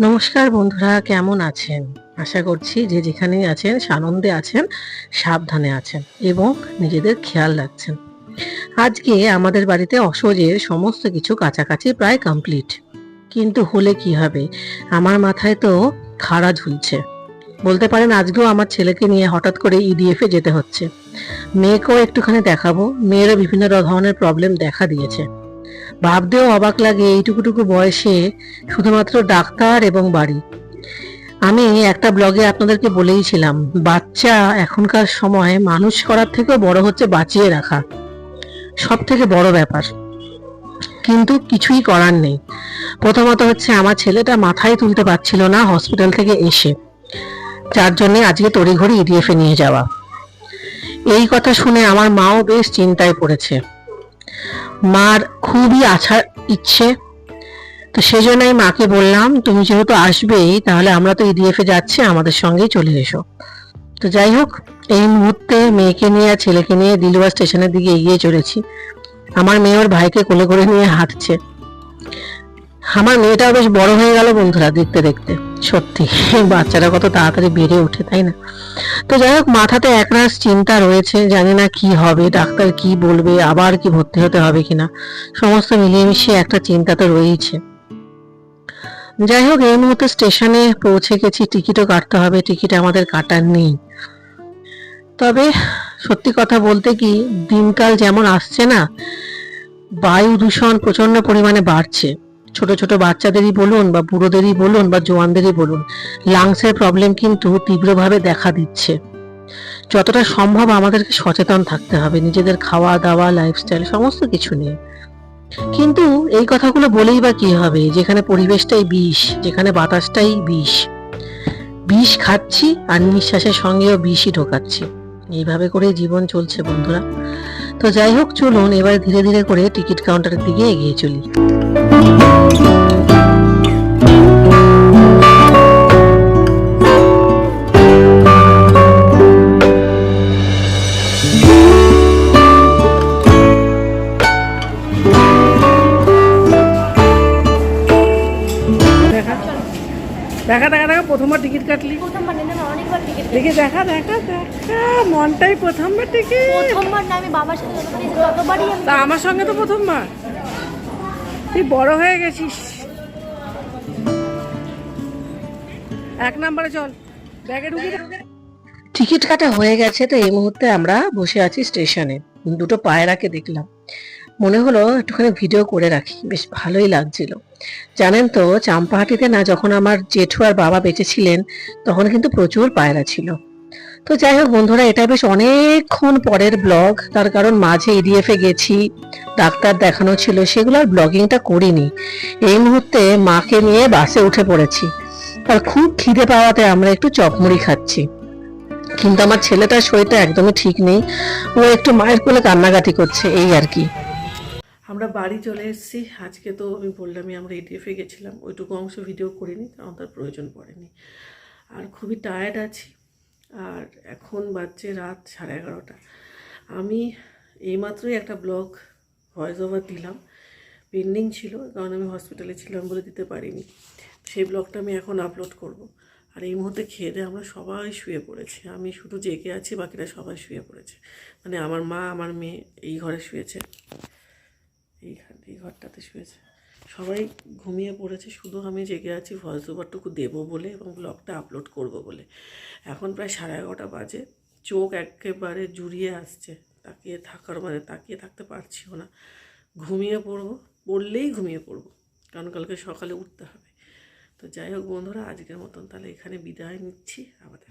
নমস্কার বন্ধুরা, কেমন আছেন? আশা করছি যে যেখানেই আছেন, সানন্দে আছেন, সাবধানে আছেন এবং নিজেদের খেয়াল রাখছেন। আজকে আমাদের বাড়িতে অসহজের সমস্ত কিছু কাছাকাছি প্রায় কমপ্লিট কিন্তু হলে কি হবে? আমার মাথায় তো খাড়া ঝুলছে। বলতে পারেন আজকেও আমার ছেলেকে নিয়ে হঠাৎ করে ইডিএফে যেতে হচ্ছে। মেয়েকেও একটুখানি দেখাবো। মেয়েরও বিভিন্ন ধরনের প্রবলেম দেখা দিয়েছে। ভাবতেও অবাক লাগে এইটুকুটুকু বয়সে শুধুমাত্র ডাক্তার এবং বাড়ি। আমি একটা ব্লগে আপনাদেরকে বলেইছিলাম বাচ্চা এখনকার সময় মানুষ করার থেকেও বড় হচ্ছে বাঁচিয়ে রাখা। সব থেকে বড় ব্যাপার। কিন্তু কিছুই করার নেই। প্রথমত হচ্ছে আমার ছেলেটা মাথায় তুলতে পারছিল না হসপিটাল থেকে এসে। যার জন্য আজকে তড়িঘড়ি ইডিএফে নিয়ে যাওয়া। এই কথা শুনে আমার মাও বেশ চিন্তায় পড়েছে। মার খুবই আসার ইচ্ছে। তো সেজন্যই মাকে বললাম, তুমি যেহেতু আসবেই, তাহলে আমরা তো ইডিএফে যাচ্ছি, আমাদের সঙ্গেই চলে এসো। তো যাই হোক, এই মুহূর্তে মেয়েকে নিয়ে আর ছেলেকে নিয়ে দিলুয়া স্টেশনের দিকে এগিয়ে চলেছি। আমার মেয়ে ওর ভাইকে কোলে করে নিয়ে হাঁটছে। আমার মেয়েটাও বেশ বড় হয়ে গেল বন্ধুরা, দেখতে দেখতে। সত্যি, বাচ্চারা কত তাড়াতাড়ি বেড়ে ওঠে, তাই না? তো যাই হোক, মাথাতে একরাশ চিন্তা রয়েছে, জানি না কি হবে, ডাক্তার কি বলবে, আবার কি ভর্তি হতে হবে কিনা। সমস্ত মিলিয়ে মিশিয়ে একটা চিন্তা তো রয়েছে যাই হোক, এই মুহূর্তে স্টেশনে পৌঁছে গেছি, টিকিটও কাটতে হবে, টিকিট আমাদের কাটার নেই। তবে সত্যি কথা বলতে কি, দিনকাল যেমন আসছে না, বায়ু দূষণ প্রচণ্ড পরিমাণে বাড়ছে। ছোট ছোট বাচ্চাদেরই বলুন বা বুড়োদেরই বলুন বা জোয়ানদেরই বলুন, লাংসের প্রবলেম কিন্তু তীব্রভাবে দেখা দিচ্ছে। যতটা সম্ভব আমাদেরকে সচেতন থাকতে হবে, নিজেদের খাওয়া দাওয়া লাইফস্টাইল সমস্ত কিছু নিয়ে। কিন্তু এই কথাগুলো বলেই বা কি হবে? যেখানে পরিবেশটাই বিষ, যেখানে বাতাসটাই বিষ। বিষ খাচ্ছি আর নিঃশ্বাসের সঙ্গেও বিষই ঢোকাচ্ছি। এইভাবে করে জীবন চলছে বন্ধুরা। তো যাই হোক, চলুন এবার ধীরে ধীরে করে টিকিট কাউন্টারের দিকে এগিয়ে চলি। দেখা দেখা দেখা প্রথমবার টিকিট কাটলি? প্রথমবার না না অনেকবার টিকিট দেখে দেখা দেখা দেখা মনটাই প্রথমবার টিকিট। প্রথমবার না আমি বাবার সাথে যতবারই যতবারই তা আমার সঙ্গে তো প্রথমবার। তুই বড় হয়ে গেছিস। এক নম্বরে চল ব্যাগে ঢুকি টিকিট কাটা হয়ে গেছে তো এই মুহূর্তে আমরা বসে আছি স্টেশনে। দুটো পায়রাকে দেখলাম। মনে হলো একটুখানি ভিডিও করে রাখি। বেশ ভালোই লাগছিল। জানেন তো, চাম্পাহাটিতে না যখন আমার জেঠু আর বাবা বেঁচে ছিলেন, তখন কিন্তু প্রচুর পায়রা ছিল। তো যাই হোক বন্ধুরা, এটা বেশ অনেকক্ষণ পরের ব্লগ তার কারণ মাঝে ইডিএফে গেছি, ডাক্তার দেখানো ছিল, সেগুলো আর ব্লগিংটা করিনি। এই মুহূর্তে মাকে নিয়ে বাসে উঠে পড়েছি। আর খুব খিদে পাওয়াতে আমরা একটু চপমুড়ি খাচ্ছি। কিন্তু আমার ছেলেটার শরীরটা একদমই ঠিক নেই। ও একটু মায়ের কোলে কান্নাকাটি করছে, এই আর কি। আমরা বাড়ি চলে এসেছি। আজকে তো আমি বললামই আমরা এডিএফে গেছিলাম। ওইটুকু অংশ ভিডিও করিনি, কারণ তার প্রয়োজন পড়েনি। আর খুবই টায়ার্ড আছি। আর এখন বাজছে রাত সাড়ে এগারোটা। আমি এইমাত্রই একটা ব্লগ ভয়েস ওভার দিলাম। পেন্ডিং ছিল, কারণ আমি হসপিটালে ছিলাম বলে দিতে পারিনি। সেই ব্লগটা আমি এখন আপলোড করব। আর এই মুহূর্তে খেয়ে দিয়ে আমরা সবাই শুয়ে পড়েছি। আমি শুধু জেগে আছি, বাকিরা সবাই শুয়ে পড়েছে। মানে আমার মা, আমার মেয়ে এই ঘরে শুয়েছে। এইখান এই ঘরটাতে শুয়েছে। সবাই ঘুমিয়ে পড়েছে, শুধু আমি জেগে আছি ভয়েস ওভারটুকু দেবো বলে এবং ব্লগটা আপলোড করব বলে। এখন প্রায় সাড়ে এগারোটা বাজে, চোখ একেবারে জুড়িয়ে আসছে, তাকিয়ে থাকার মানে তাকিয়ে থাকতে পারছিও না। ঘুমিয়ে পড়ব, পড়লেই ঘুমিয়ে পড়ব, কারণ কালকে সকালে উঠতে হবে। তো যাই হোক বন্ধুরা, আজকের মতন তাহলে এখানে বিদায় নিচ্ছি হবে।